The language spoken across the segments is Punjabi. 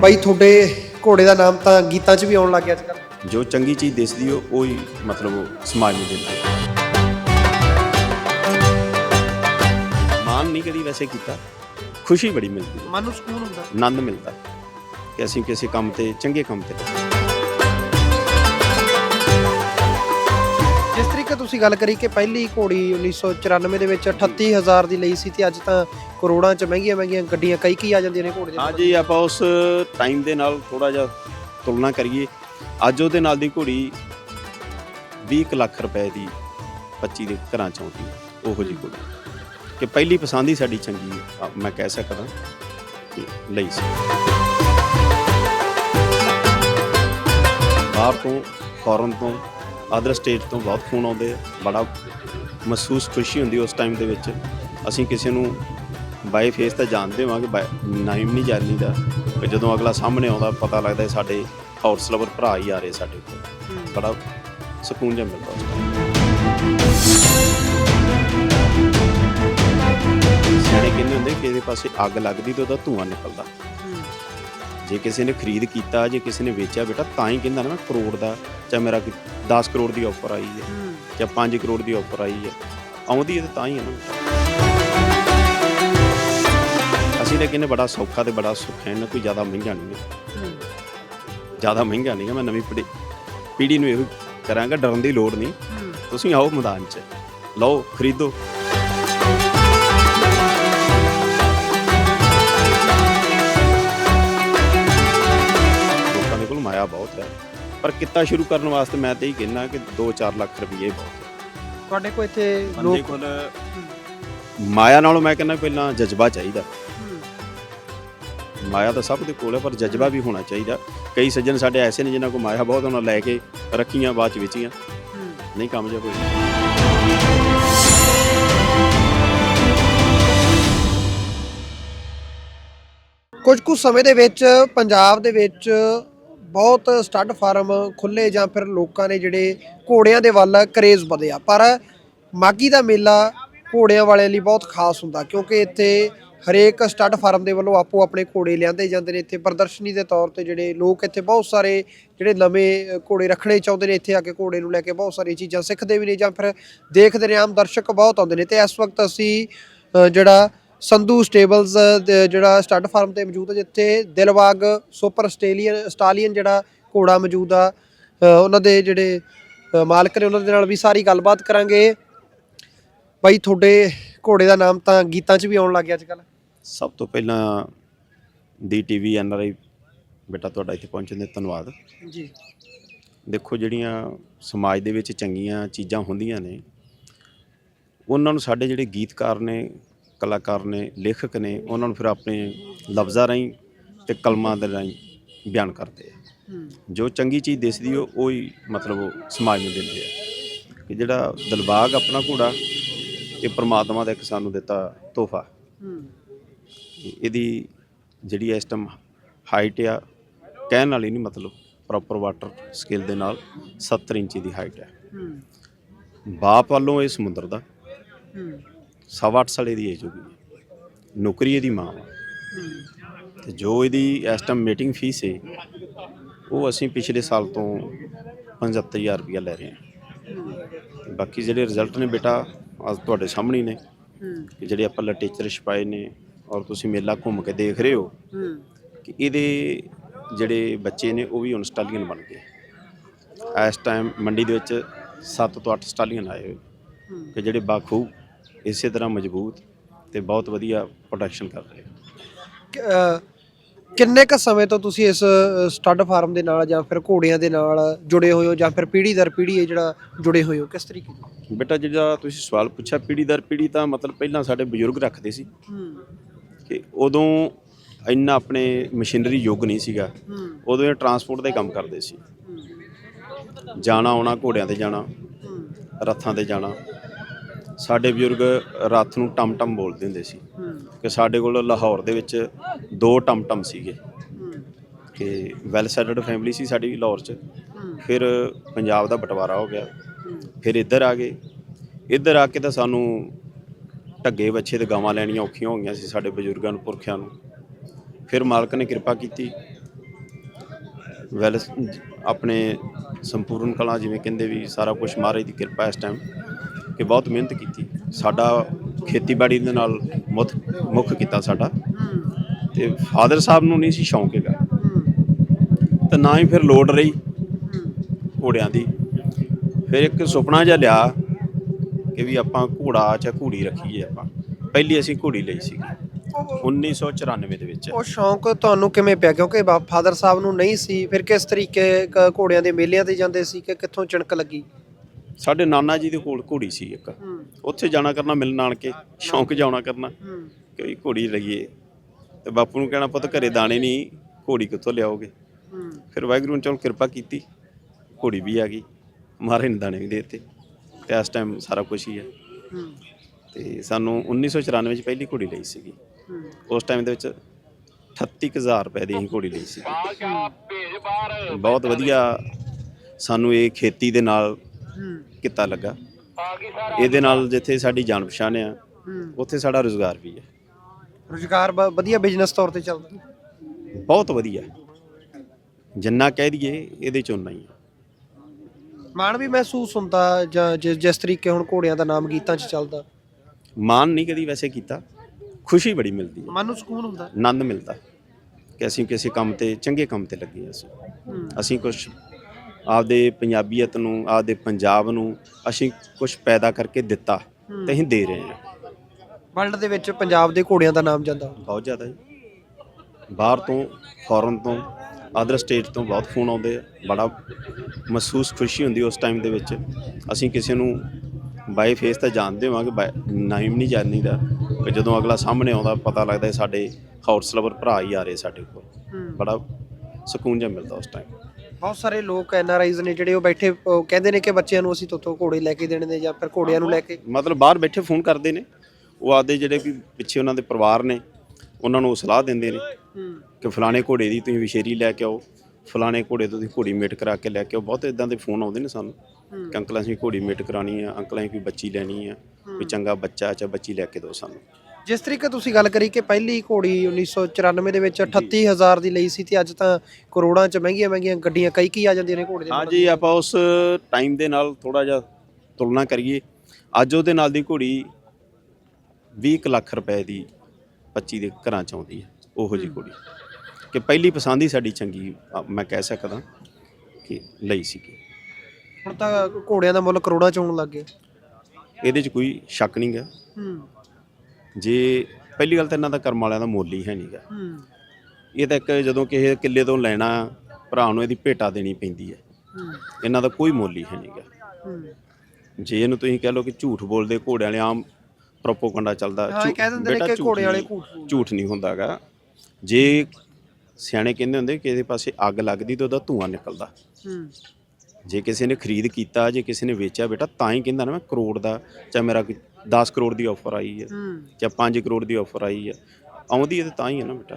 ਬਾਈ ਤੁਹਾਡੇ ਘੋੜੇ ਦਾ ਨਾਮ ਤਾਂ ਗੀਤਾਂ 'ਚ ਵੀ ਆਉਣ ਲੱਗ ਗਿਆ ਅੱਜ ਕੱਲ੍ਹ। ਜੋ ਚੰਗੀ ਚੀਜ਼ ਦਿਸਦੀ ਉਹ ਉਹ ਹੀ ਮਤਲਬ ਉਹ ਸਮਾਜ ਨੂੰ ਦਿੰਦਾ ਮਾਨ ਨਹੀਂ ਕਦੀ ਵੈਸੇ ਕੀਤਾ ਖੁਸ਼ੀ ਬੜੀ ਮਿਲਦੀ ਹੈ ਮਨ ਨੂੰ ਸਕੂਨ ਹੁੰਦਾ। ਆਨੰਦ ਮਿਲਦਾ ਕਿ ਅਸੀਂ ਕਿਸੇ ਕੰਮ ਤੇ ਚੰਗੇ ਕੰਮ ਤੇ। ਤੁਸੀਂ ਗੱਲ ਕਰੀ ਕਿ ਪਹਿਲੀ ਘੋੜੀ 1994 ਦੇ ਵਿੱਚ 38000 ਦੀ ਲਈ ਸੀ ਤੇ ਅੱਜ ਤਾਂ ਕਰੋੜਾਂ 'ਚ ਮਹਿੰਗੀਆਂ ਮਹਿੰਗੀਆਂ ਗੱਡੀਆਂ ਕਈ ਕੀ ਆ ਜਾਂਦੀਆਂ ਨੇ ਘੋੜੇ ਦੇ ਹਾਂ ਜੀ ਆਪਾਂ ਉਸ ਟਾਈਮ ਦੇ ਨਾਲ ਥੋੜਾ ਜਿਹਾ ਤੁਲਨਾ ਕਰੀਏ। ਅੱਜ ਉਹਦੇ ਨਾਲ ਦੀ ਘੋੜੀ 20 ਕੁ ਲੱਖ ਰੁਪਏ ਦੀ 25 ਦੇ ਘਰਾਂ ਚ ਆਉਂਦੀ ਹੈ ਉਹੋ ਜੀ ਘੋੜੀ। ਕਿ ਪਹਿਲੀ ਪਸੰਦ ਹੀ ਸਾਡੀ ਚੰਗੀ ਆ, ਮੈਂ ਕਹਿ ਸਕਦਾ ਲਈ ਸੀ। ਬਾਹਰ ਤੋਂ ਫੋਰਨ ਤੋਂ ਅਦਰ ਸਟੇਟ ਤੋਂ ਬਹੁਤ ਫੋਨ ਆਉਂਦੇ ਆ ਬੜਾ ਮਹਿਸੂਸ ਖੁਸ਼ੀ ਹੁੰਦੀ ਉਸ ਟਾਈਮ ਦੇ ਵਿੱਚ। ਅਸੀਂ ਕਿਸੇ ਨੂੰ ਬਾਈ ਫੇਸ ਤਾਂ ਜਾਣਦੇ ਹਾਂ ਕਿ ਨਾਮ ਨਹੀਂ ਜਾਣੀ ਦਾ ਕਿ ਜਦੋਂ ਅਗਲਾ ਸਾਹਮਣੇ ਆਉਂਦਾ ਪਤਾ ਲੱਗਦਾ ਸਾਡੇ ਹਾਰਸ ਲਵਰ ਭਰਾ ਹੀ ਆ ਰਹੇ ਸਾਡੇ ਕੋਲ। ਬੜਾ ਸਕੂਨ ਜਿਹਾ ਮਿਲਦਾ। ਸਿਆਣੇ ਕਹਿੰਦੇ ਹੁੰਦੇ ਕਿ ਇਹਦੇ ਪਾਸੇ ਅੱਗ ਲੱਗਦੀ ਤੇ ਉਹਦਾ ਧੂਆਂ ਨਿਕਲਦਾ। ਜੇ ਕਿਸੇ ਨੇ ਖਰੀਦ ਕੀਤਾ ਜੇ ਕਿਸੇ ਨੇ ਵੇਚਿਆ ਬੇਟਾ ਤਾਂ ਹੀ ਕਹਿੰਦਾ ਨਾ ਮੈਂ ਕਰੋੜ ਦਾ ਚਾਹੇ ਮੇਰਾ ਕੋਈ 10 ਕਰੋੜ ਦੀ ਆਫਰ ਆਈ ਹੈ ਜਾਂ 5 ਕਰੋੜ ਦੀ ਆਫਰ ਆਈ ਹੈ। ਆਉਂਦੀ ਹੈ ਤੇ ਹੀ ਹੈ ਨਾ। ਅਸੀਂ ਤਾਂ ਕਹਿੰਦੇ ਬੜਾ ਸੌਖਾ ਤੇ ਬੜਾ ਸੁੱਖ ਹੈ ਨਾ ਕੋਈ ਜ਼ਿਆਦਾ ਮਹਿੰਗਾ ਨਹੀਂ ਹੈ। ਜ਼ਿਆਦਾ ਮਹਿੰਗਾ ਨਹੀਂ ਹੈ ਮੈਂ ਨਵੀਂ ਪੀੜ੍ਹੀ ਪੀੜ੍ਹੀ ਨੂੰ ਇਹੋ ਕਰਾਂਗਾ ਡਰਨ ਦੀ ਲੋੜ ਨਹੀਂ। ਤੁਸੀਂ ਆਓ ਮੈਦਾਨ 'ਚ। ਲਓ ਖਰੀਦੋ। ਪਰ ਕਿੱਤਾ ਸ਼ੁਰੂ ਕਰਨ ਵਾਸਤੇ ਮੈਂ ਤਾਂ ਇਹ ਕਹਿਣਾ ਕਿ 2-4 ਲੱਖ ਰੁਪਏ ਬਹੁਤ। ਹੈ ਤੁਹਾਡੇ ਕੋਲ ਇੱਥੇ ਬੰਦੇ ਲੋਕ ਕੋਲ ਮਾਇਆ ਨਾਲੋਂ ਮੈਂ ਕਹਿੰਦਾ ਪਹਿਲਾਂ ਜਜ਼ਬਾ ਚਾਹੀਦਾ। ਮਾਇਆ ਤਾਂ ਸਭ ਦੇ ਕੋਲ ਹੈ ਪਰ ਜਜ਼ਬਾ ਵੀ ਹੋਣਾ ਚਾਹੀਦਾ। ਕਈ ਸੱਜਣ ਸਾਡੇ ਐਸੇ ਨੇ ਜਿਨ੍ਹਾਂ ਕੋਲ ਮਾਇਆ ਬਹੁਤ ਉਹਨਾਂ ਲੈ ਕੇ ਰੱਖੀਆਂ ਬਾਅਦ ਚ ਵੇਚੀਆਂ। ਨਹੀਂ ਕਾਮਯਾਬ ਹੋਏ ਕੁਝ ਕੁ ਸਮੇਂ ਦੇ ਵਿੱਚ ਪੰਜਾਬ ਦੇ ਵਿੱਚ ਬਹੁਤ ਸਟੱਡ ਫਾਰਮ ਖੁੱਲੇ ਜਾਂ ਫਿਰ ਲੋਕਾਂ ਨੇ ਜਿਹੜੇ ਘੋੜਿਆਂ ਦੇ ਵੱਲ ਕਰੇਜ਼ ਵਧਿਆ। ਪਰ ਮਾਗੀ ਦਾ ਮੇਲਾ ਘੋੜਿਆਂ ਵਾਲਿਆਂ ਲਈ ਬਹੁਤ ਖਾਸ ਹੁੰਦਾ ਕਿਉਂਕਿ ਇੱਥੇ ਹਰੇਕ ਸਟੱਡ ਫਾਰਮ ਦੇ ਵੱਲੋਂ ਆਪੋ ਆਪਣੇ ਘੋੜੇ ਲਿਆਂਦੇ ਜਾਂਦੇ ਨੇ। ਇੱਥੇ ਪ੍ਰਦਰਸ਼ਨੀ ਦੇ ਤੌਰ ਤੇ ਜਿਹੜੇ ਲੋਕ ਇੱਥੇ ਬਹੁਤ ਸਾਰੇ ਜਿਹੜੇ ਨਵੇਂ ਘੋੜੇ ਰੱਖਣੇ ਚਾਹੁੰਦੇ ਨੇ, ਇੱਥੇ ਆ ਕੇ ਘੋੜੇ ਨੂੰ ਲੈ ਕੇ ਬਹੁਤ ਸਾਰੀਆਂ ਚੀਜ਼ਾਂ ਸਿੱਖਦੇ ਵੀ ਨੇ ਜਾਂ ਫਿਰ ਦੇਖਦੇ ਨੇ। ਆਮ ਦਰਸ਼ਕ ਬਹੁਤ ਆਉਂਦੇ ਨੇ ਤੇ ਇਸ ਵਕਤ ਅਸੀਂ ਜਿਹੜਾ ਸੰਧੂ ਸਟੇਬਲਸ ਜਿਹੜਾ ਸਟੱਡ ਫਾਰਮ ਤੇ ਮੌਜੂਦ ਹੈ ਜਿੱਥੇ ਦਿਲਬਾਗ ਸੁਪਰ ਆਸਟ੍ਰੇਲੀਅਨ ਸਟਾਲੀਅਨ ਜਿਹੜਾ ਘੋੜਾ ਮੌਜੂਦ ਆ ਉਹਨਾਂ ਦੇ ਜਿਹੜੇ ਮਾਲਕ ਨੇ ਉਹਨਾਂ ਦੇ ਨਾਲ ਵੀ ਸਾਰੀ ਗੱਲਬਾਤ ਕਰਾਂਗੇ। ਬਾਈ ਤੁਹਾਡੇ ਘੋੜੇ ਦਾ ਨਾਮ ਤਾਂ ਗੀਤਾਂ 'ਚ ਵੀ ਆਉਣ ਲੱਗ ਗਿਆ ਅੱਜ ਕੱਲ ਸਭ ਤੋਂ ਪਹਿਲਾਂ ਦੀ ਟੀਵੀ ਐਨਆਰਆਈ ਬੇਟਾ ਤੁਹਾਡਾ ਇੱਥੇ ਪਹੁੰਚਣ ਦੇ ਧੰਨਵਾਦ। ਜੀ। ਦੇਖੋ ਜਿਹੜੀਆਂ ਸਮਾਜ ਦੇ ਵਿੱਚ ਚੰਗੀਆਂ ਚੀਜ਼ਾਂ ਹੁੰਦੀਆਂ ਨੇ ਉਹਨਾਂ ਨੂੰ ਸਾਡੇ ਜਿਹੜੇ ਗੀਤਕਾਰ ਨੇ ਕਲਾਕਾਰ ਨੇ ਲੇਖਕ ਨੇ ਉਹਨਾਂ ਨੂੰ ਫਿਰ ਆਪਣੇ ਲਫ਼ਜ਼ਾਂ ਰਾਹੀਂ ਤੇ ਕਲਮਾਂ ਦੇ ਰਾਹੀਂ ਬਿਆਨ ਕਰਦੇ ਆ। ਜੋ ਚੰਗੀ ਚੀਜ਼ ਦਿਸਦੀ ਉਹ ਉਹ ਹੀ ਮਤਲਬ ਉਹ ਸਮਾਜ ਨੂੰ ਦਿੰਦੇ ਆ। ਕਿ ਜਿਹੜਾ ਦਿਲਬਾਗ ਆਪਣਾ ਘੋੜਾ ਇਹ ਪ੍ਰਮਾਤਮਾ ਦਾ ਇੱਕ ਸਾਨੂੰ ਦਿੱਤਾ ਤੋਹਫਾ। ਇਹਦੀ ਜਿਹੜੀ ਇਸ ਟਾਈਮ ਹਾਈਟ ਆ ਕਹਿਣ ਵਾਲੀ ਨਹੀਂ ਮਤਲਬ ਪ੍ਰੋਪਰ ਵਾਟਰ ਸਕੇਲ ਦੇ ਨਾਲ 70 ਇੰਚੀ ਦੀ ਹਾਈਟ ਹੈ। ਬਾਪ ਵੱਲੋਂ ਇਹ ਸਮੁੰਦਰ ਦਾ। ਸਵਾ ਅੱਠ ਸਾਲੇ ਦੀ ਏਜ ਹੋ ਗਈ ਨੌਕਰੀ ਇਹਦੀ ਮਾਂ ਵਾ ਤੇ ਜੋ ਇਹਦੀ ਇਸ ਟਾਈਮ ਮੀਟਿੰਗ ਫੀਸ ਹੈ ਉਹ ਅਸੀਂ ਪਿਛਲੇ ਸਾਲ ਤੋਂ 75000 ਰੁਪਇਆ ਲੈ ਰਹੇ ਹਾਂ। ਬਾਕੀ ਜਿਹੜੇ ਰਿਜ਼ਲਟ ਨੇ ਬੇਟਾ ਅੱਜ ਤੁਹਾਡੇ ਸਾਹਮਣੇ ਨੇ। ਕਿ ਜਿਹੜੇ ਆਪਾਂ ਲਿਟਰੇਚਰ ਛਪਾਏ ਨੇ ਔਰ ਤੁਸੀਂ ਮੇਲਾ ਘੁੰਮ ਕੇ ਦੇਖ ਰਹੇ ਹੋ ਕਿ ਇਹਦੇ ਜਿਹੜੇ ਬੱਚੇ ਨੇ ਉਹ ਵੀ ਹੁਣ ਸਟਾਲੀਅਨ ਬਣ ਗਏ। ਇਸ ਟਾਈਮ ਮੰਡੀ ਦੇ ਵਿੱਚ 7 ਤੋਂ 8 ਸਟਾਲੀਅਨ ਆਏ ਹੋਏ। ਕਿ ਜਿਹੜੇ ਬਾਖੂ ਇਸੇ ਤਰ੍ਹਾਂ ਮਜ਼ਬੂਤ ਤੇ ਬਹੁਤ ਵਧੀਆ ਪ੍ਰੋਡਕਸ਼ਨ ਕਰ ਰਹੇ ਕਿ- ਅ, ਕਿੰਨੇ ਕ ਸਮੇਂ ਤੋਂ ਤੁਸੀਂ ਇਸ ਸਟੱਡ ਫਾਰਮ ਦੇ ਨਾਲ ਜਾਂ ਫਿਰ ਘੋੜਿਆਂ ਦੇ ਨਾਲ ਜੁੜੇ ਹੋਏ ਹੋ ਜਾਂ ਫਿਰ ਪੀੜ੍ਹੀ ਦਰ ਪੀੜ੍ਹੀ ਇਹ ਜਿਹੜਾ ਜੁੜੇ ਹੋਏ ਹੋ ਕਿਸ ਤਰੀਕੇ ਨਾਲ? ਬੇਟਾ ਜਿਹੜਾ ਤੁਸੀਂ ਸਵਾਲ ਪੁੱਛਿਆ ਪੀੜੀ ਦਰ ਪੀੜੀ ਤਾਂ ਮਤਲਬ ਪਹਿਲਾਂ ਸਾਡੇ ਬਜ਼ੁਰਗ ਰੱਖਦੇ ਸੀ। ਕਿ ਉਦੋਂ ਇੰਨਾ ਆਪਣੇ ਮਸ਼ੀਨਰੀ ਯੁੱਗ ਨਹੀਂ ਸੀਗਾ। ਉਦੋਂ ਇਹ ਟਰਾਂਸਪੋਰਟ ਦਾ ਹੀ ਕੰਮ ਕਰਦੇ ਸੀ। ਜਾਣਾ ਆਉਣਾ ਘੋੜਿਆਂ ਤੇ ਜਾਣਾ ਰੱਥਾਂ ਤੇ ਜਾਣਾ। ਸਾਡੇ ਬਜ਼ੁਰਗ ਰੱਥ ਨੂੰ ਟਮ-ਟਮ ਬੋਲਦੇ ਹੁੰਦੇ ਸੀ ਕਿ ਸਾਡੇ ਕੋਲ ਲਾਹੌਰ ਦੇ ਵਿੱਚ ਦੋ ਟਮ-ਟਮ ਸੀਗੇ। ਕਿ ਵੈਲ ਸੈਟਲਡ ਫੈਮਿਲੀ ਸੀ ਸਾਡੀ ਲਾਹੌਰ 'ਚ। ਫਿਰ ਪੰਜਾਬ ਦਾ ਬਟਵਾਰਾ ਹੋ ਗਿਆ। ਫਿਰ ਇੱਧਰ ਆ ਗਏ। ਇੱਧਰ ਆ ਕੇ ਤਾਂ ਸਾਨੂੰ ਢੱਗੇ ਬੱਚੇ ਤੇ ਗਾਵਾਂ ਲੈਣੀਆਂ ਔਖੀਆਂ ਹੋ ਗਈਆਂ ਸੀ ਸਾਡੇ ਬਜ਼ੁਰਗਾਂ ਨੂੰ ਪੁਰਖਿਆਂ ਨੂੰ। ਫਿਰ ਮਾਲਕ ਨੇ ਕਿਰਪਾ ਕੀਤੀ। ਵੈਲ ਆਪਣੇ ਸੰਪੂਰਨ ਕਲਾ ਜਿਵੇਂ ਕਹਿੰਦੇ ਵੀ ਸਾਰਾ ਕੁਝ ਮਹਾਰਾਜ ਦੀ ਕਿਰਪਾ ਇਸ ਟਾਈਮ ਕਿ ਬਹੁਤ ਮਿਹਨਤ ਕੀਤੀ। ਸਾਡਾ ਖੇਤੀਬਾੜੀ ਦੇ ਨਾਲ ਮੁੱਖ ਮੁੱਖ ਕੀਤਾ ਸਾਡਾ। ਤੇ ਫਾਦਰ ਸਾਹਿਬ ਨੂੰ ਨਹੀਂ ਸੀ ਸ਼ੌਂਕ ਹੈਗਾ। ਤੇ ਨਾ ਹੀ ਫਿਰ ਲੋੜ ਰਹੀ ਘੋੜਿਆਂ ਦੀ। ਫਿਰ ਇੱਕ ਸੁਪਨਾ ਜਿਹਾ ਲਿਆ ਕਿ ਵੀ ਆਪਾਂ ਘੋੜਾ ਜਾਂ ਘੋੜੀ ਰੱਖੀਏ ਆਪਾਂ। ਪਹਿਲੀ ਅਸੀਂ ਘੋੜੀ ਲਈ ਸੀ। 1994 ਦੇ ਵਿੱਚ। ਉਹ ਸ਼ੌਂਕ ਤੁਹਾਨੂੰ ਕਿਵੇਂ ਪਿਆ? ਕਿਉਂਕਿ ਫਾਦਰ ਸਾਹਿਬ ਨੂੰ ਨਹੀਂ ਸੀ। ਫਿਰ ਕਿਸ ਤਰੀਕੇ ਘੋੜਿਆਂ ਦੇ ਮੇਲਿਆਂ ਤੇ ਜਾਂਦੇ ਸੀ ਕਿ ਕਿੱਥੋਂ ਚਿਣਕ ਲੱਗੀ? ਸਾਡੇ ਨਾਨਾ ਜੀ ਦੇ ਕੋਲ ਘੋੜੀ ਸੀ ਇੱਕ। ਉੱਥੇ ਜਾਣਾ ਕਰਨਾ ਮਿਲਣ ਆਣ ਕੇ ਸ਼ੌਂਕ ਜਾਣਾ ਕਰਨਾ। ਕਿ ਘੋੜੀ ਲਈਏ। ਤੇ ਬਾਪੂ ਨੂੰ ਕਹਿਣਾ ਪੁੱਤ ਘਰੇ ਦਾਣੇ ਨਹੀਂ ਘੋੜੀ ਕਿੱਥੋਂ ਲਿਆਓਗੇ? ਫਿਰ ਵਾਹਿਗੁਰੂ ਨੇ ਚਲ ਕਿਰਪਾ ਕੀਤੀ। ਘੋੜੀ ਵੀ ਆ ਗਈ। ਮਹਾਰਾਜ ਨੇ ਦਾਣੇ ਵੀ ਦੇ ਦਿੱਤੇ। ਤੇ ਇਸ ਟਾਈਮ ਸਾਰਾ ਕੁਝ ਹੀ ਹੈ। ਤੇ ਸਾਨੂੰ 1994 ਵਿੱਚ ਪਹਿਲੀ ਘੋੜੀ ਲਈ ਸੀਗੀ। ਉਸ ਟਾਈਮ ਦੇ ਵਿੱਚ 38000 ਰੁਪਏ ਦੀ ਅਸੀਂ ਘੋੜੀ ਲਈ ਸੀ। ਬਹੁਤ ਵਧੀਆ ਸਾਨੂੰ ਇਹ ਖੇਤੀ ਦੇ ਨਾਲ ਕਿੱਤਾ ਲੱਗਾ। ਇਹਦੇ ਨਾਲ ਜਿੱਥੇ ਸਾਡੀ ਜਾਣ ਪਛਾਣ ਆ ਉੱਥੇ ਸਾਡਾ ਰੋਜ਼ਗਾਰ ਵੀ ਹੈ। ਰੁਜ਼ਗਾਰ ਵਧੀਆ ਬਿਜ਼ਨਸ ਤੌਰ ਤੇ ਚੱਲਦਾ। ਬਹੁਤ ਵਧੀਆ। ਜਿੰਨਾ ਕਹਿ ਦਈਏ ਇਹਦੇ ਚ ਉਨਾ ਹੀ ਹੈ ਮਾਣ ਵੀ ਮਹਿਸੂਸ ਹੁੰਦਾ ਜਾਂ ਜਿਸ ਤਰੀਕੇ ਹੁਣ ਘੋੜਿਆਂ ਦਾ ਨਾਮ ਗੀਤਾਂ 'ਚ ਚੱਲਦਾ। ਮਾਨ ਨਹੀਂ ਕਦੀ ਵੈਸੇ ਕੀਤਾ। ਖੁਸ਼ੀ ਬੜੀ ਮਿਲਦੀ ਹੈ। ਮਨ ਨੂੰ ਸਕੂਨ ਹੁੰਦਾ। ਆਨੰਦ ਮਿਲਦਾ। ਕਿ ਅਸੀਂ ਕਿਸੇ ਕੰਮ ਤੇ ਚੰਗੇ ਕੰਮ ਤੇ ਲੱਗੇ ਅਸੀਂ। ਅਸੀਂ ਕੁਝ ਆਪਦੇ ਪੰਜਾਬੀਅਤ ਨੂੰ ਆਪਦੇ ਪੰਜਾਬ ਨੂੰ ਅਸੀਂ ਕੁਝ ਪੈਦਾ ਕਰਕੇ ਦਿੱਤਾ ਤੇ ਅਸੀਂ ਦੇ ਰਹੇ ਹਾਂ। ਵਰਲਡ ਦੇ ਵਿੱਚ ਪੰਜਾਬ ਦੇ ਘੋੜਿਆਂ ਦਾ ਨਾਮ ਜਾਂਦਾ। ਬਹੁਤ ਜ਼ਿਆਦਾ ਜੀ। ਬਾਹਰ ਤੋਂ ਫੋਰਨ ਤੋਂ ਅਦਰ ਸਟੇਟ ਤੋਂ ਬਹੁਤ ਫੋਨ ਆਉਂਦੇ ਆ। ਬੜਾ ਮਹਿਸੂਸ ਖੁਸ਼ੀ ਹੁੰਦੀ ਉਸ ਟਾਈਮ ਦੇ ਵਿੱਚ। ਅਸੀਂ ਕਿਸੇ ਨੂੰ ਬਾਈ ਫੇਸ ਤਾਂ ਜਾਣਦੇ ਹੋਵਾਂਗੇ ਨਾਮ ਨਹੀਂ ਜਾਣੀਦਾ। ਕਿ ਜਦੋਂ ਅਗਲਾ ਸਾਹਮਣੇ ਆਉਂਦਾ ਪਤਾ ਲੱਗਦਾ ਸਾਡੇ ਹਾਊਸ ਲਵਰ ਭਰਾ ਹੀ ਆ ਰਹੇ ਸਾਡੇ ਕੋਲ। ਬੜਾ ਸਕੂਨ ਜਿਹਾ ਮਿਲਦਾ ਉਸ ਟਾਈਮ ਬਹੁਤ ਸਾਰੇ ਲੋਕ ਐਨ ਆਰ ਆਈਜ਼ ਨੇ ਜਿਹੜੇ ਉਹ ਬੈਠੇ ਉਹ ਕਹਿੰਦੇ ਨੇ ਕਿ ਬੱਚਿਆਂ ਨੂੰ ਅਸੀਂ ਤੋਤੋਂ ਘੋੜੇ ਲੈ ਕੇ ਦੇਣੇ ਨੇ ਜਾਂ ਫਿਰ ਘੋੜਿਆਂ ਨੂੰ ਲੈ ਕੇ। ਮਤਲਬ ਬਾਹਰ ਬੈਠੇ ਫੋਨ ਕਰਦੇ ਨੇ ਉਹ ਆਪਦੇ ਜਿਹੜੇ ਵੀ ਪਿੱਛੇ ਉਹਨਾਂ ਦੇ ਪਰਿਵਾਰ ਨੇ ਉਹਨਾਂ ਨੂੰ ਸਲਾਹ ਦਿੰਦੇ ਨੇ ਕਿ ਫਲਾਣੇ ਘੋੜੇ ਦੀ ਤੁਸੀਂ ਵਿਸ਼ੇਰੀ ਲੈ ਕੇ ਆਓ ਫਲਾਣੇ ਘੋੜੇ ਤੋਂ ਤੁਸੀਂ ਘੋੜੀ ਮੇਟ ਕਰਾ ਕੇ ਲੈ ਕੇ ਆਓ। ਬਹੁਤ ਇਦਾਂ ਦੇ ਫੋਨ ਆਉਂਦੇ ਨੇ ਸਾਨੂੰ ਕਿ ਅੰਕਲ ਅਸੀਂ ਘੋੜੀ ਮੇਟ ਕਰਾਣੀ ਆ ਅੰਕਲ ਅਸੀਂ ਕੋਈ ਬੱਚੀ ਲੈਣੀ ਆ ਕੋਈ ਚੰਗਾ ਬੱਚਾ ਚਾ ਬੱਚੀ ਲੈ ਕੇ ਦਿਓ ਸਾਨੂੰ। ਜਿਸ ਤਰੀਕੇ ਤੁਸੀਂ ਗੱਲ ਕਰੀ ਕਿ ਪਹਿਲੀ ਘੋੜੀ 1994 ਦੇ ਵਿੱਚ 38000 ਦੀ ਲਈ ਸੀ ਤੇ ਅੱਜ ਤਾਂ ਕਰੋੜਾਂ 'ਚ ਮਹਿੰਗੀਆਂ ਮਹਿੰਗੀਆਂ ਗੱਡੀਆਂ ਕਈ ਕੀ ਆ ਜਾਂਦੀਆਂ ਨੇ ਘੋੜੇ ਦੇ ਹਾਂ ਜੀ ਆਪਾਂ ਉਸ ਟਾਈਮ ਦੇ ਨਾਲ ਥੋੜਾ ਜਿਹਾ ਤੁਲਨਾ ਕਰੀਏ। ਅੱਜ ਉਹਦੇ ਨਾਲ ਦੀ ਘੋੜੀ 20 ਕੁ ਲੱਖ ਰੁਪਏ ਦੀ 25 ਦੇ ਘਰਾਂ ਚ ਆਉਂਦੀ ਹੈ ਉਹੋ ਜੀ ਘੋੜੀ। ਕਿ ਪਹਿਲੀ ਪਸੰਦ ਹੀ ਸਾਡੀ ਚੰਗੀ ਮੈਂ ਕਹਿ ਸਕਦਾ ਕਿ ਲਈ ਸੀਗੀ ਹੁਣ ਤਾਂ ਘੋੜਿਆਂ ਦਾ ਮੁੱਲ ਕਰੋੜਾਂ 'ਚ ਆਉਣ ਲੱਗ ਗਿਆ। ਇਹਦੇ 'ਚ ਕੋਈ ਸ਼ੱਕ ਨਹੀਂ ਗਾ। ਹੂੰ। ਜੇ ਪਹਿਲੀ ਗੱਲ ਤਾਂ ਇਹਨਾਂ ਦਾ ਕਰਮ ਵਾਲਿਆਂ ਦਾ ਮੁੱਲ ਹੀ ਹੈ ਨਹੀਂਗਾ ਇਹ ਤਾਂ ਇੱਕ ਜਦੋਂ ਕਿਸੇ ਕਿੱਲੇ ਤੋਂ ਲੈਣਾ ਭਰਾ ਨੂੰ ਇਹਦੀ ਭੇਟਾ ਦੇਣੀ ਪੈਂਦੀ ਹੈ। ਇਹਨਾਂ ਦਾ ਕੋਈ ਮੁੱਲ ਹੀ ਹੈ ਨਹੀਂਗਾ ਜੇ ਇਹਨੂੰ ਤੁਸੀਂ ਕਹਿ ਲਓ ਕਿ ਝੂਠ ਬੋਲਦੇ ਘੋੜਿਆਂ ਵਾਲੇ ਆਮ ਪ੍ਰੋਪੋਗੰਡਾ ਚੱਲਦਾ ਬੇਟਾ ਝੂਠ ਵਾਲੇ ਨਹੀਂ- ਝੂਠ ਹੁੰਦਾਗਾ ਜੇ ਸਿਆਣੇ ਕਹਿੰਦੇ ਹੁੰਦੇ ਕਿ ਇਹਦੇ ਪਾਸੇ ਅੱਗ ਲੱਗਦੀ ਤਾਂ ਉਹਦਾ ਧੂਆਂ ਨਿਕਲਦਾ। ਜੇ ਕਿਸੇ ਨੇ ਖਰੀਦ ਕੀਤਾ ਜੇ ਕਿਸੇ ਨੇ ਵੇਚਿਆ ਬੇਟਾ ਤਾਂ ਹੀ ਕਹਿੰਦਾ ਨਾ ਮੈਂ ਕਰੋੜ ਦਾ ਚਾਹੇ ਮੇਰਾ 10 ਕਰੋੜ ਦੀ ਆਫਰ ਆਈ ਹੈ ਜਾਂ 5 ਕਰੋੜ ਦੀ ਆਫਰ ਆਈ ਹੈ। ਆਉਂਦੀ ਹੈ ਤਾਂ ਤਾਂ ਹੀ ਹੈ ਨਾ ਬੇਟਾ।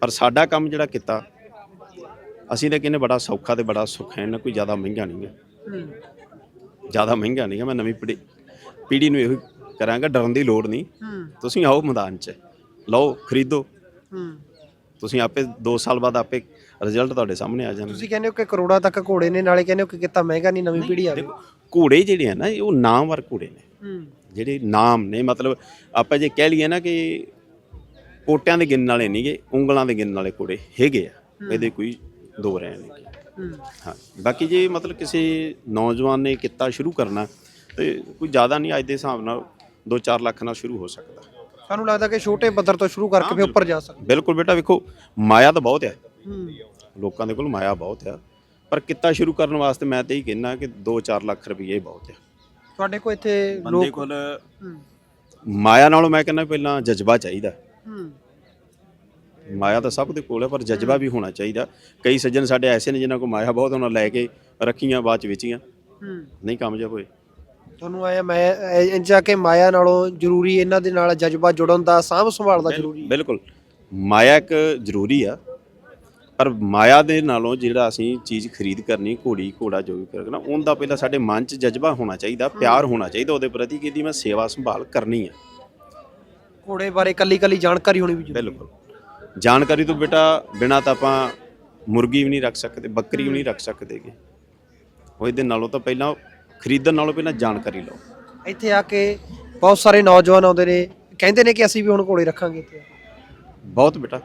ਪਰ ਸਾਡਾ ਕੰਮ ਜਿਹੜਾ ਕੀਤਾ ਅਸੀਂ ਤਾਂ ਕਹਿੰਦੇ ਬੜਾ ਸੌਖਾ ਤੇ ਬੜਾ ਸੁੱਖ ਹੈ ਨਾ ਕੋਈ ਜ਼ਿਆਦਾ ਮਹਿੰਗਾ ਨਹੀਂ ਹੈ। ਹੂੰ। ਜ਼ਿਆਦਾ ਮਹਿੰਗਾ ਨਹੀਂ ਹੈ ਮੈਂ ਨਵੀਂ ਪੀੜ੍ਹੀ ਪੀੜ੍ਹੀ ਨੂੰ ਇਹੋ ਕਰਾਂਗਾ ਡਰਨ ਦੀ ਲੋੜ ਨਹੀਂ। ਹੂੰ। ਤੁਸੀਂ ਆਓ ਮੈਦਾਨ 'ਚ ਲਓ ਖਰੀਦੋ। ਹੂੰ। ਤੁਸੀਂ ਆਪੇ 2 ਸਾਲ ਬਾਅਦ ਆਪੇ ਰਿਜ਼ਲਟ ਤੁਹਾਡੇ ਸਾਹਮਣੇ ਆ ਜਾਣਗੇ। ਤੁਸੀਂ ਕਹਿੰਦੇ ਹੋ ਕਿ ਕਰੋੜਾਂ ਤੱਕ ਘੋੜੇ ਨੇ ਨਾਲੇ ਕਹਿੰਦੇ ਹੋ ਕਿ ਕਿਤਾ ਮਹਿੰਗਾ ਨਹੀਂ ਨਵੀਂ ਪੀੜ੍ਹੀ ਆਵੇ ਘੋੜੇ ਜਿਹੜੇ ਆ ਨਾ ਇਹ ਉਹ ਨਾਮਵਰ ਘੋੜੇ ਨੇ। ਹੂੰ। ਜਿਹੜੇ ਨਾਮ ਨੇ ਮਤਲਬ ਆਪਾਂ ਜੇ ਕਹਿ ਲਈਏ ਨਾ ਕਿ ਪੋਟਿਆਂ ਦੇ ਗਿਣਨ ਵਾਲੇ ਨਹੀਂਗੇ ਉਂਗਲਾਂ ਦੇ ਗਿਣਨ ਵਾਲੇ ਘੋੜੇ ਹੈਗੇ ਆ। ਇਹਦੇ ਕੋਈ ਦੋ ਰਹਿ ਨਹੀਂ ਹੂੰ। ਹਾਂ ਬਾਕੀ ਜੇ ਮਤਲਬ ਕਿਸੇ ਨੌਜਵਾਨ ਨੇ ਕਿੱਤਾ ਸ਼ੁਰੂ ਕਰਨਾ ਤੇ ਕੋਈ ਜ਼ਿਆਦਾ ਨਹੀਂ ਅੱਜ ਦੇ ਹਿਸਾਬ ਨਾਲ 2-4 ਲੱਖ ਨਾਲ ਸ਼ੁਰੂ ਹੋ ਸਕਦਾ। ਸਾਨੂੰ ਲੱਗਦਾ ਕਿ ਛੋਟੇ ਪੱਧਰ ਤੋਂ ਸ਼ੁਰੂ ਕਰਕੇ ਫਿਰ ਉੱਪਰ ਜਾ ਸਕਦੇ। ਬਿਲਕੁਲ ਬੇਟਾ ਵੇਖੋ ਮਾਇਆ ਤਾਂ ਬਹੁਤ ਹੈ ਹੂੰ। ਲੋਕਾਂ ਦੇ ਕੋਲ ਮਾਇਆ ਬਹੁਤ ਆ। ਪਰ ਕਿੱਤਾ ਸ਼ੁਰੂ ਕਰਨ ਵਾਸਤੇ ਮੈਂ ਤਾਂ ਇਹੀ ਕਹਿਣਾ ਕਿ 2-4 ਲੱਖ ਰੁਪਏ ਬਹੁਤ ਆ। ਤੁਹਾਡੇ ਕੋਲ ਇੱਥੇ ਬੰਦੇ ਲੋਕ ਕੋਲ ਹੂੰ। ਮਾਇਆ ਨਾਲੋਂ ਮੈਂ ਕਹਿੰਦਾ ਪਹਿਲਾਂ ਜਜ਼ਬਾ ਚਾਹੀਦਾ। ਹੂੰ। ਮਾਇਆ ਤਾਂ ਸਭ ਦੇ ਕੋਲ ਹੈ ਪਰ ਜਜ਼ਬਾ ਵੀ ਹੋਣਾ ਚਾਹੀਦਾ। ਕਈ ਸੱਜਣ ਸਾਡੇ ਐਸੇ ਨੇ ਜਿਨ੍ਹਾਂ ਕੋਲ ਮਾਇਆ ਬਹੁਤ ਉਹਨਾਂ ਲੈ ਕੇ ਰੱਖੀਆਂ ਬਾਅਦ ਚ ਵੇਚੀਆਂ। ਹੂੰ। ਨਹੀਂ ਕਾਮਯਾਬ ਹੋਏ। ਤੁਹਾਨੂੰ ਆਇਆ ਮੈਂ ਇੰਜਾ ਕਿ ਮਾਇਆ ਨਾਲੋਂ ਜ਼ਰੂਰੀ ਇਹਨਾਂ ਦੇ ਨਾਲ ਜਜ਼ਬਾ ਜੁੜਨ ਦਾ ਸਾਂਭ ਸੰਭਾਲ ਦਾ ਜ਼ਰੂਰੀ ਬਿਲਕੁਲ। ਮਾਇਆ ਇੱਕ ਜ਼ਰੂਰੀ ਆ। ਪਰ ਮਾਇਆ ਦੇ ਨਾਲੋਂ ਜਿਹੜਾ ਅਸੀਂ ਚੀਜ਼ ਖਰੀਦ ਕਰਨੀ ਘੋੜੀ ਘੋੜਾ ਜੋ ਵੀ ਕਰਨਾ ਉਹਦਾ ਪਹਿਲਾਂ ਸਾਡੇ ਮਨ 'ਚ ਜਜ਼ਬਾ ਹੋਣਾ ਚਾਹੀਦਾ ਪਿਆਰ ਹੋਣਾ ਚਾਹੀਦਾ ਉਹਦੇ ਪ੍ਰਤੀ ਕਿ ਇਹਦੀ ਮੈਂ ਸੇਵਾ ਸੰਭਾਲ ਕਰਨੀ ਆ। ਘੋੜੇ ਬਾਰੇ ਕੱਲੀ ਕੱਲੀ ਜਾਣਕਾਰੀ ਹੋਣੀ ਵੀ ਜ਼ਰੂਰੀ ਬਿਲਕੁਲ। ਜਾਣਕਾਰੀ ਤੋਂ ਬੇਟਾ ਬਿਨਾ ਤਾਂ ਆਪਾਂ ਮੁਰਗੀ ਵੀ ਨਹੀਂ ਰੱਖ ਸਕਦੇ ਬੱਕਰੀ ਵੀ ਨਹੀਂ ਰੱਖ ਸਕਦੇਗੇ ਉਹ ਇਹਦੇ ਨਾਲੋਂ ਤਾਂ ਪਹਿਲਾਂ ਖਰੀਦਣ ਨਾਲੋਂ ਪਹਿਲਾਂ ਜਾਣਕਾਰੀ ਲਓ। ਇੱਥੇ ਆ ਕੇ ਬਹੁਤ ਸਾਰੇ ਨੌਜਵਾਨ ਆਉਂਦੇ ਨੇ ਕਹਿੰਦੇ ਨੇ ਕਿ ਅਸੀਂ ਵੀ ਹੁਣ ਘੋੜੇ ਰੱਖਾਂਗੇ ਇੱਥੇ। ਬਹੁਤ ਬੇਟਾ।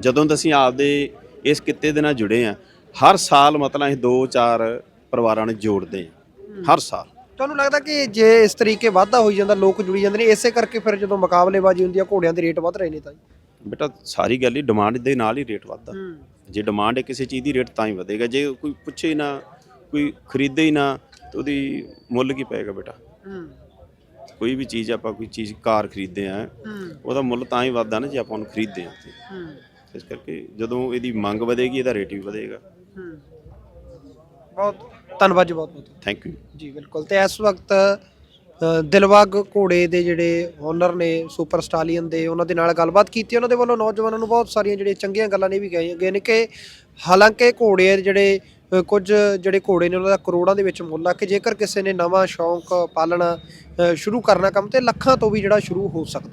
ਜਦੋਂ ਦਾ ਅਸੀਂ ਆਪਦੇ ਇਸ ਕਿੱਤੇ ਦੇ ਨਾਲ ਜੁੜੇ ਆ ਹਰ ਸਾਲ ਮਤਲਬ ਅਸੀਂ 2-4 ਪਰਿਵਾਰਾਂ ਨੂੰ ਜੋੜਦੇ ਆ ਹਰ ਸਾਲ। ਤੁਹਾਨੂੰ ਲੱਗਦਾ ਕਿ ਜੇ ਇਸ ਤਰੀਕੇ ਵਾਧਾ ਹੋਈ ਜਾਂਦਾ ਲੋਕ ਜੁੜੀ ਜਾਂਦੇ ਨੇ ਇਸੇ ਕਰਕੇ ਫਿਰ ਜਦੋਂ ਮੁਕਾਬਲੇਬਾਜ਼ੀ ਹੁੰਦੀ ਆ ਘੋੜਿਆਂ ਦੇ ਰੇਟ ਵੱਧ ਰਹੇ ਨੇ ਤਾਂ ਬੇਟਾ ਸਾਰੀ ਗੱਲ ਹੀ ਡਿਮਾਂਡ ਦੇ ਨਾਲ ਹੀ ਰੇਟ ਵੱਧਦਾ। ਜੇ ਡਿਮਾਂਡ ਹੈ ਕਿਸੇ ਚੀਜ਼ ਦੀ ਰੇਟ ਤਾਂ ਹੀ ਵਧੇਗਾ। ਜੇ ਕੋਈ ਪੁੱਛੇ ਹੀ ਨਾ ਕੋਈ ਖਰੀਦੇ ਹੀ ਨਾ ਤਾਂ ਉਹਦੀ ਮੁੱਲ ਕੀ ਪਏਗਾ ਬੇਟਾ? ਕੋਈ ਵੀ ਚੀਜ਼ ਆਪਾਂ ਕੋਈ ਚੀਜ਼ ਕਾਰ ਖਰੀਦਦੇ ਆ ਉਹਦਾ ਮੁੱਲ ਤਾਂ ਹੀ ਵੱਧਦਾ ਨਾ ਜੇ ਆਪਾਂ ਉਹਨੂੰ ਖਰੀਦਦੇ ਆ ਇਸ ਕਰਕੇ ਜਦੋਂ ਇਹਦੀ ਮੰਗ ਵਧੇਗੀ ਇਹਦਾ ਰੇਟ ਵੀ ਵਧੇਗਾ। ਬਹੁਤ ਧੰਨਵਾਦ ਜੀ ਬਹੁਤ ਬਹੁਤ ਥੈਂਕ ਯੂ ਜੀ ਬਿਲਕੁਲ। ਤੇ ਇਸ ਵਕਤ ਅ, ਦਿਲਬਾਗ ਘੋੜੇ ਦੇ ਜਿਹੜੇ ਓਨਰ ਨੇ ਸੁਪਰ ਸਟਾਲੀਅਨ ਦੇ ਉਹਨਾਂ ਦੇ ਨਾਲ ਗੱਲਬਾਤ ਕੀਤੀ। ਉਹਨਾਂ ਦੇ ਵੱਲੋਂ ਨੌਜਵਾਨਾਂ ਨੂੰ ਬਹੁਤ ਸਾਰੀਆਂ ਜਿਹੜੀਆਂ ਚੰਗੀਆਂ ਗੱਲਾਂ ਨੇ ਵੀ ਕਹੀਆਂ ਗਏ ਨੇ ਕਿ ਹਾਲਾਂਕਿ ਘੋੜੇ ਜਿਹੜੇ ਅ, ਕੁਝ ਜਿਹੜੇ ਘੋੜੇ ਨੇ ਉਹਨਾਂ ਦਾ ਕਰੋੜਾਂ ਦੇ ਵਿੱਚ ਮੁੱਲ ਆ ਕਿ ਜੇਕਰ ਕਿਸੇ ਨੇ ਨਵਾਂ ਸ਼ੌਂਕ ਪਾਲਣਾ ਅ, ਸ਼ੁਰੂ ਕਰਨਾ ਕੰਮ ਤੇ ਲੱਖਾਂ ਤੋਂ ਵੀ ਜਿਹੜਾ ਸ਼ੁਰੂ ਹੋ ਸਕਦਾ।